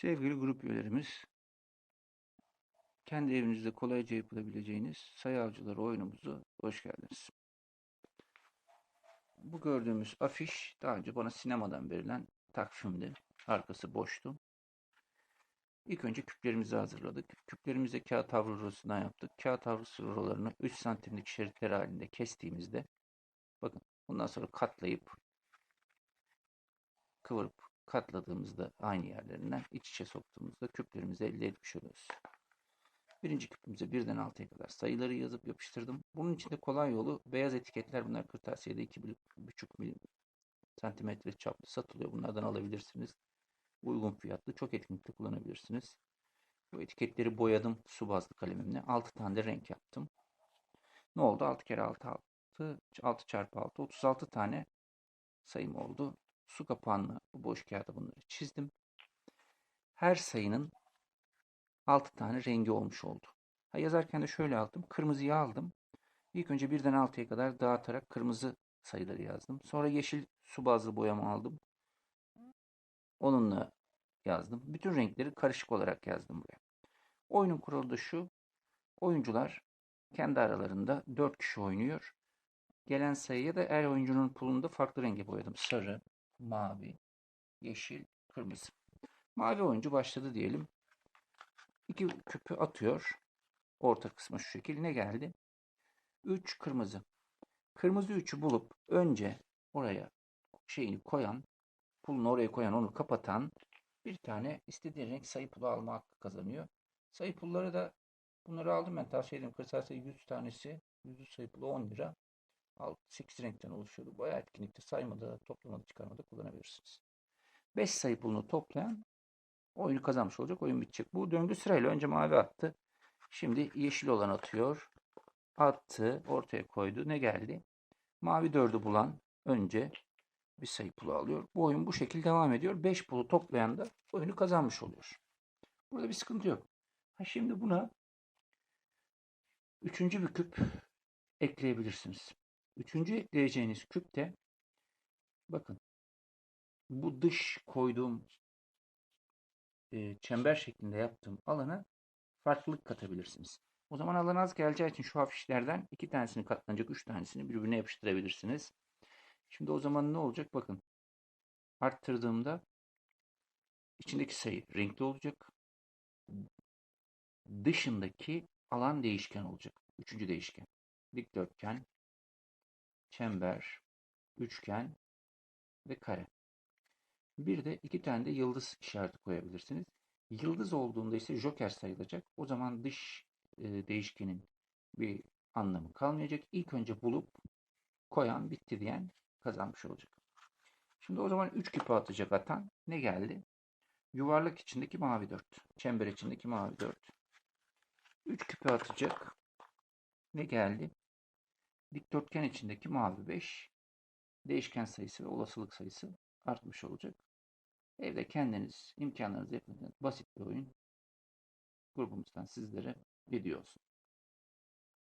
Sevgili grup üyelerimiz, kendi evinizde kolayca yapılabileceğiniz sayı oyunumuzu hoş geldiniz. Bu gördüğümüz afiş daha önce bana sinemadan verilen takvimdi. Arkası boştu. İlk önce küplerimizi hazırladık. Küplerimizi kağıt havlu rulosundan yaptık. Kağıt havlu rulolarını 3 santimlik şeritler halinde kestiğimizde bakın bundan sonra katlayıp kıvırıp katladığımızda aynı yerlerinden iç içe soktuğumuzda küplerimizi elde etmiş oluyoruz. Birinci küpümüze birden altıya kadar sayıları yazıp yapıştırdım. Bunun için de kolay yolu beyaz etiketler bunlar kırtasiyede 2,5 milim santimetre çaplı satılıyor. Bunlardan alabilirsiniz. Uygun fiyatlı çok etkinlikte kullanabilirsiniz. Bu etiketleri boyadım su bazlı kalemimle. 6 tane de renk yaptım. Ne oldu? 6 kere 6 6 6 çarpı 6 36 tane sayım oldu. Su kapağını boş kağıda bunları çizdim. Her sayının 6 tane rengi olmuş oldu. Ha, yazarken de şöyle aldım. Kırmızıyı aldım. İlk önce birden 6'ya kadar dağıtarak kırmızı sayıları yazdım. Sonra yeşil su bazlı boyama aldım. Onunla yazdım. Bütün renkleri karışık olarak yazdım buraya. Oyunun kuralı da şu. Oyuncular kendi aralarında 4 kişi oynuyor. Gelen sayıya da her oyuncunun pulunu farklı renge boyadım. Sarı, mavi, yeşil, kırmızı. Mavi oyuncu başladı diyelim. İki küpü atıyor. Orta kısmı şu şekil. Ne geldi? 3 kırmızı. Kırmızı 3'ü bulup önce oraya şeyini koyan, pulunu oraya koyan, onu kapatan bir tane istediği renk sayı pulu alma hakkı kazanıyor. Sayı pulları da bunları aldım ben tavsiye ederim. Kırtasiye 100 tanesi 100 sayı pulu 10 lira. 8 renkten oluşuyordu. Bayağı etkinlikte saymada, toplamada, çıkarmada kullanabilirsiniz. 5 sayı pulunu toplayan oyunu kazanmış olacak. Oyun bitecek. Bu döngü sırayla önce mavi attı. Şimdi yeşil olan atıyor. Attı. Ortaya koydu. Ne geldi? Mavi dördü bulan önce bir sayı pulu alıyor. Bu oyun bu şekilde devam ediyor. 5 pulu toplayan da oyunu kazanmış oluyor. Burada bir sıkıntı yok. Ha şimdi buna üçüncü bir küp ekleyebilirsiniz. Üçüncü ekleyeceğiniz küpte bakın bu dış koyduğum e, çember şeklinde yaptığım alana farklılık katabilirsiniz. O zaman alan az geleceği için şu afişlerden iki tanesini katlanacak, üç tanesini birbirine yapıştırabilirsiniz. Şimdi o zaman ne olacak? Bakın arttırdığımda içindeki sayı renkli olacak. Dışındaki alan değişken olacak. Üçüncü değişken. Dikdörtgen, çember, üçgen ve kare. Bir de iki tane de yıldız işareti koyabilirsiniz. Yıldız olduğunda ise joker sayılacak. O zaman dış e, değişkenin bir anlamı kalmayacak. İlk önce bulup koyan bitti diyen kazanmış olacak. Şimdi o zaman 3 küpü atacak atan ne geldi? Yuvarlak içindeki mavi 4. Çember içindeki mavi 4. 3 küpü atacak. Ne geldi? Dikdörtgen içindeki mavi 5. Değişken sayısı ve olasılık sayısı artmış olacak. Evde kendiniz imkanlarınızı yapın. Basit bir oyun. Grubumuzdan sizlere video.